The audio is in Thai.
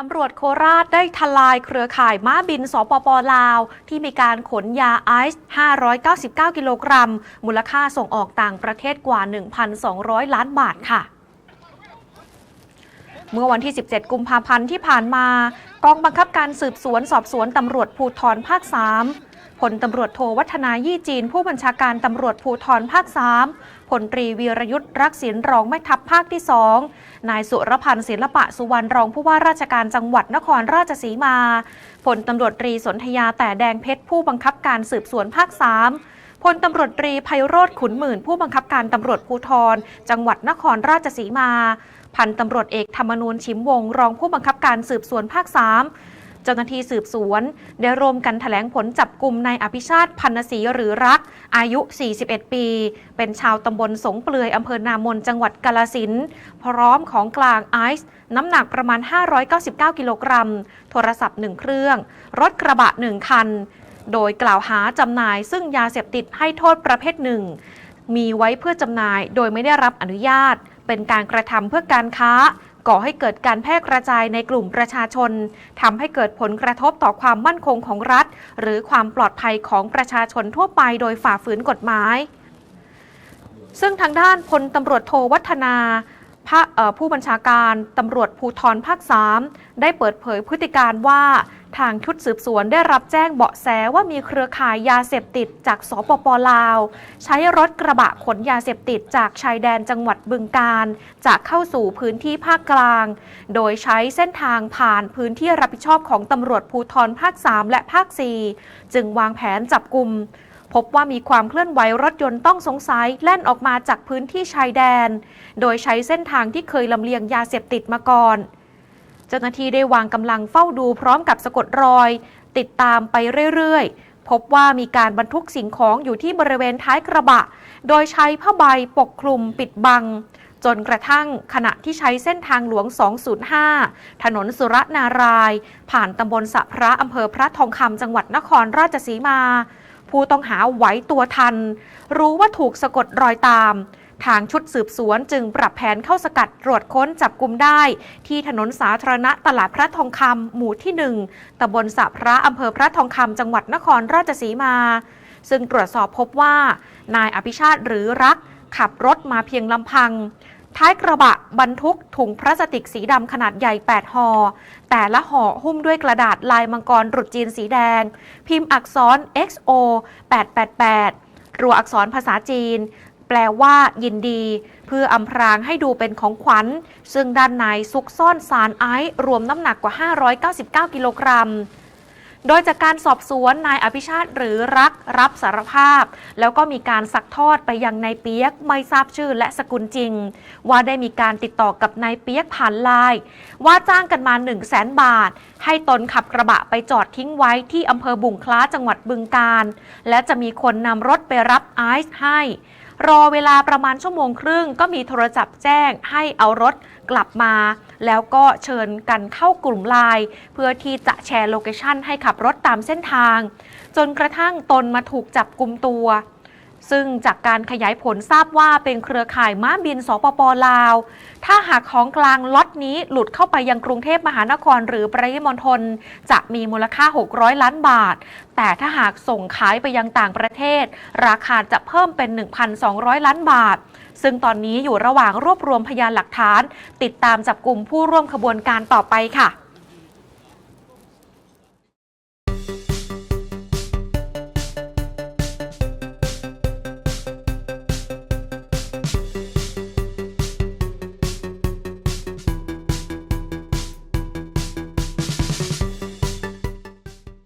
ตำรวจโคราชได้ทลายเครือข่ายม้าบินสปปลาว ที่มีการขนยาไอซ์ 599 กิโลกรัม มูลค่าส่งออกต่างประเทศกว่า 1,200 ล้านบาทค่ะ เมื่อวันที่ 17 กุมภาพันธ์ที่ผ่านมา กองบังคับการสืบสวนสอบสวนตำรวจภูธรภาค 3 พลตำรวจโทวัฒนายี่จีน ผู้บัญชาการตำรวจภูธรภาค 3พลตรีวีรยุทธ์รักษินรองแม่ทัพภาคที่2นายสุรพันธ์ศิลปะสุวรรณรองผู้ว่าราชการจังหวัดนครราชสีมาพลตำรวจตรีสนธยาแต่แดงเพชรผู้บังคับการสืบสวนภาค3พลตำรวจตรีไพโรธขุนหมื่น ผู้บังคับการตำรวจภูธรจังหวัดนครราชสีมา พันตำรวจเอกธรรมนูญชิมวง รองผู้บังคับการสืบสวนภาค3 เจ้าหน้าที่สืบสวน ได้ร่วมกันแถลงผลจับกลุ่มนายอภิชาติพันนศรีหรือรัก อายุ 41 ปี เป็นชาวตำบลสงเปลือยอำเภอนามนจังหวัดกาลสินพร้อมของกลางไอซ์น้ำหนักประมาณ 599 กิโลกรัม โทรศัพท์1เครื่อง รถกระบะ1คัน โดยกล่าวหาจำหน่ายซึ่งยาเสพติดให้โทษประเภทหนึ่ง มีไว้เพื่อจำหน่ายโดยไม่ได้รับอนุญาต เป็นการกระทำเพื่อการค้า ก่อให้เกิดการแพร่กระจายในกลุ่มประชาชนทำให้เกิดผลกระทบต่อความมั่นคงของรัฐ หรือความปลอดภัยของประชาชนทั่วไปโดยฝ่าฝืนกฎหมายซึ่งทางด้านพลตำรวจโทวัฒนา ผู้บัญชาการตำรวจภูธรภาค 3 ได้เปิดเผยพฤติการว่าทางชุดสืบสวนได้รับแจ้งเบาะแสว่ามีเครือข่ายยาเสพติดจากสปปลาว ใช้รถกระบะขนยาเสพติดจากชายแดนจังหวัดบึงการจะเข้าสู่พื้นที่ภาคกลาง โดยใช้เส้นทางผ่านพื้นที่รับผิดชอบของตำรวจภูธรภาค 3 และภาค 4 จึงวางแผนจับกลุ่ม พบว่ามีความเคลื่อนไหวรถยนต์ต้องสงสัยแล่นออกมาจากพื้นที่ชายแดน โดยใช้เส้นทางที่เคยลำเลียงยาเสพติดมาก่อน เจ้าหน้าที่ได้วางกำลังเฝ้าดูพร้อมกับสะกดรอย ติดตามไปเรื่อยๆ พบว่ามีการบรรทุกสิ่งของอยู่ที่บริเวณท้ายกระบะ โดยใช้ผ้าใบปกคลุมปิดบังจนกระทั่งขณะที่ใช้เส้นทางหลวง 205 ถนนสุรนาราย ผ่านตำบลสะพระอำเภอพระทองคำจังหวัดนครราชสีมา ผู้ต้องหาไหวตัวทัน รู้ว่าถูกสะกดรอยตาม ทางชุดสืบสวนจึงปรับแผนเข้าสกัดตรวจค้นจับกลุ่มได้ ที่ถนนสาธารณะตลาดพระทองคำหมู่ที่1ตำบลสะพระอำเภอพระทองคำจังหวัดนครราชสีมา ซึ่งตรวจสอบพบว่า นายอภิชาติหรือรักขับรถมาเพียงลำพัง ท้ายกระบะบรรทุกถุงพลาสติกสีดำขนาดใหญ่ 8ห่อ แต่ละห่อหุ้มด้วยกระดาษลายมังกรรุดจีนสีแดง พิมพ์อักษร XO 888 รัวอักษรภาษาจีน แปลว่า ยินดี เพื่ออำพรางให้ดูเป็นของขวัญ ซึ่งด้านในซุกซ่อนสารไอซ์รวมน้ำหนักกว่า 599 กิโลกรัม โดยจากการสอบสวนนายอภิชาติหรือรักรับสารภาพ แล้วก็มีการซักทอดไปยังนายเปียกไม่ทราบชื่อและสกุลจริง ว่าได้มีการติดต่อกับนายเปียกผ่านไลน์ว่าจ้างกันมา 1 0 0 0 0แสนบาท ให้ตนขับกระบะไปจอดทิ้งไว้ที่อำเภอบุงคล้าจังหวัดบึงการและจะมีคนนำรถไปรับไอซ์ให้รอเวลาประมาณชั่วโมงครึ่งก็มีโทรศัพท์แจ้งให้เอารถกลับมา แล้วก็เชิญกันเข้ากลุ่มไลน์เพื่อที่จะแชร์โลเคชันให้ขับรถตามเส้นทาง จนกระทั่งตนมาถูกจับกลุ่มตัว ซึ่งจากการขยายผลทราบว่าเป็นเครือข่ายม้าบินสปปลาว ถ้าหากของกลางล็อตนี้หลุดเข้าไปยังกรุงเทพมหานครหรือปริมณฑลจะมีมูลค่า 600 ล้านบาท แต่ถ้าหากส่งขายไปยังต่างประเทศ ราคาจะเพิ่มเป็น 1,200 ล้านบาท ซึ่งตอนนี้อยู่ระหว่างรวบรวมพยานหลักฐาน ติดตามจับกลุ่มผู้ร่วมขบวนการต่อไปค่ะ